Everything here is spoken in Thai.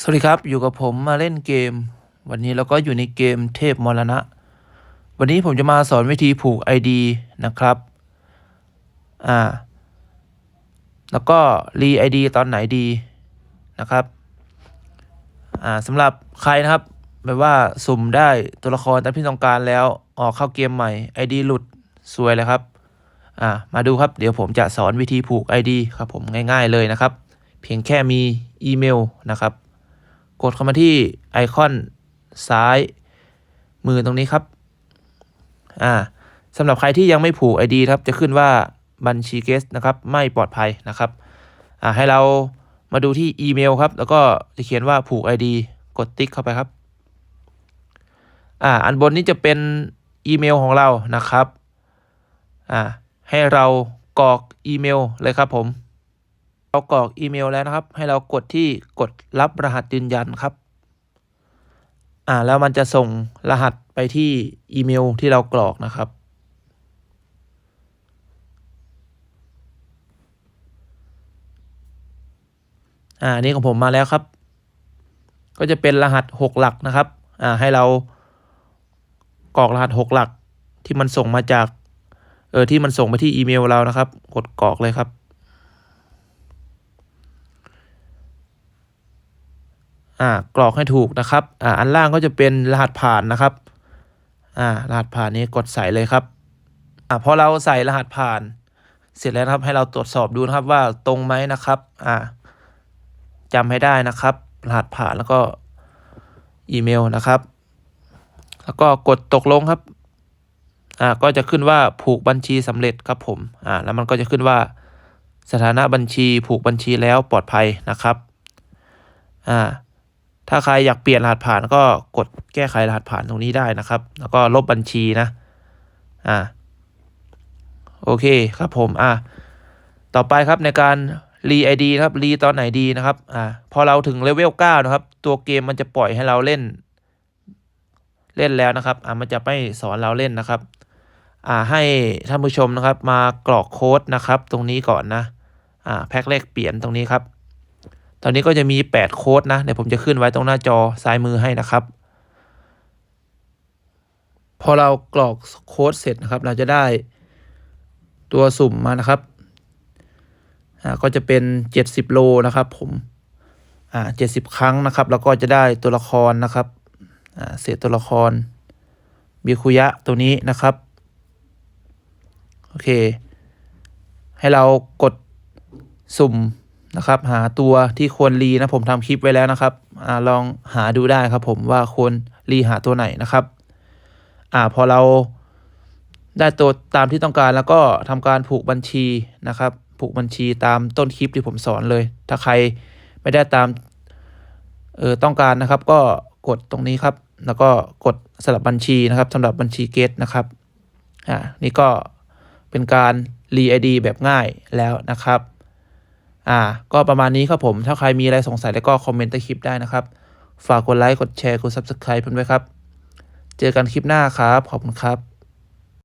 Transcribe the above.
สวัสดีครับ อยู่กับผมมาเล่นเกม วันนี้เราก็อยู่ในเกมเทพมรณะ วันนี้ผมจะมาสอนวิธีผูก ID นะครับ อ่า แล้วก็รี ID ตอนไหนดีนะครับ อ่าสำหรับใครนะครับแบบว่าสุ่มได้ตัวละครตามที่ต้องการแล้วออกเข้าเกมใหม่ ID หลุดสวยเลยครับ อ่า มาดูครับ เดี๋ยวผมจะสอนวิธีผูก ID ครับผมง่าย ๆเลยนะครับ เพียงแค่มีอีเมลนะครับ กดเข้ามาที่ไอคอนซ้ายมือตรงนี้ครับ อ่าสำหรับใครที่ยังไม่ผูก ID ครับ จะขึ้นว่าบัญชีเกสนะครับ ไม่ปลอดภัยนะครับ อ่าให้เรามาดูที่อีเมลครับ แล้วก็จะเขียนว่าผูก ID กดติ๊กเข้าไปครับ อ่า อันบนนี้จะเป็นอีเมลของเรานะครับ อ่า ให้เรากรอกอีเมลเลยครับผม เรากรอกอีเมลแล้วนะครับ ให้เรากดที่กดรับรหัสยืนยันครับ อ่าแล้วมันจะส่งรหัสไปที่อีเมลที่เรากรอกนะครับ อ่านนี้ของผมมาแล้วครับ ก็จะเป็นรหัสหกหลักนะครับ อ่าให้เรากรอกรหัสหกหลักที่มันส่งมาจาก เออที่มันส่งไปที่อีเมลเรานะครับ กดกรอกเลยครับ อ่ากรอกให้ถูกนะครับอ่าอันล่างก็จะเป็นรหัสผ่านนะครับอ่ารหัสผ่านนี้กดใส่เลยครับอ่าพอเราใส่รหัสผ่าน เสร็จแล้วครับให้เราตรวจสอบดูนะครับว่าตรงไหมนะครับอ่าจำให้ได้นะครับ รหัสผ่านแล้วก็อีเมลนะครับ แล้วก็กดตกลงครับอ่าก็จะขึ้นว่าผูกบัญชีสำเร็จครับผมอ่าแล้วมันก็จะขึ้นว่าสถานะบัญชีผูกบัญชีแล้วปลอดภัยนะครับอ่า ถ้าใครอยากเปลี่ยนรหัสผ่านก็กดแก้ไขรหัสผ่านตรงนี้ได้นะครับ แล้วก็ลบบัญชีนะ อ่า โอเคครับผม อ่า ต่อไปครับในการรีไอดีครับรีตอนไหนดีนะครับ อ่า พอเราถึงเลเวลเก้านะครับ ตัวเกมมันจะปล่อยให้เราเล่น เล่นแล้วนะครับ อ่า มันจะไม่สอนเราเล่นนะครับ อ่า ให้ท่านผู้ชมนะครับ มากรอกโค้ดนะครับ ตรงนี้ก่อนนะ อ่า แพ็คแรกเปลี่ยนตรงนี้ครับ ตอนนี้ก็จะมี 8 โค้ดนะเดี๋ยวผมจะขึ้นไว้ตรงหน้าจอซ้ายมือให้นะครับ พอเรากรอกโค้ดเสร็จนะครับ เราจะได้ตัวสุ่มมานะครับก็จะเป็น 70 โลนะครับ ผมอ่า70ครั้งนะครับ แล้วก็จะได้ตัวละครนะครับอ่าเศษตัวละครบิคุยะตัวนี้นะครับ โอเค ให้เรากดสุ่ม นะครับ หาตัวที่ควรรีนะผมทำคลิปไว้แล้วนะครับอลองหาดูได้ครับ ผมว่าควรรีหาตัวไหนนะครับ อ่าพอเราได้ตัวตามที่ต้องการแล้วก็ทำการผูกบัญชีนะครับ ผูกบัญชีตามต้นคลิปที่ผมสอนเลย ถ้าใครไม่ได้ตามเออต้องการนะครับ ก็กดตรงนี้ครับ แล้วก็กดสลับบัญชีนะครับสำหรับบัญชีเกตนะครับอ่านี่ก็เป็นการรีไอดีแบบง่ายแล้วนะครับ อ่า ก็ประมาณนี้ครับผม ถ้าใครมีอะไรสงสัยแล้วก็คอมเมนต์ใต้คลิปได้นะครับ ฝากกดไลค์ กดแชร์ กด Subscribe เพื่อนไว้ครับ เจอกันคลิปหน้าครับ ขอบคุณครับ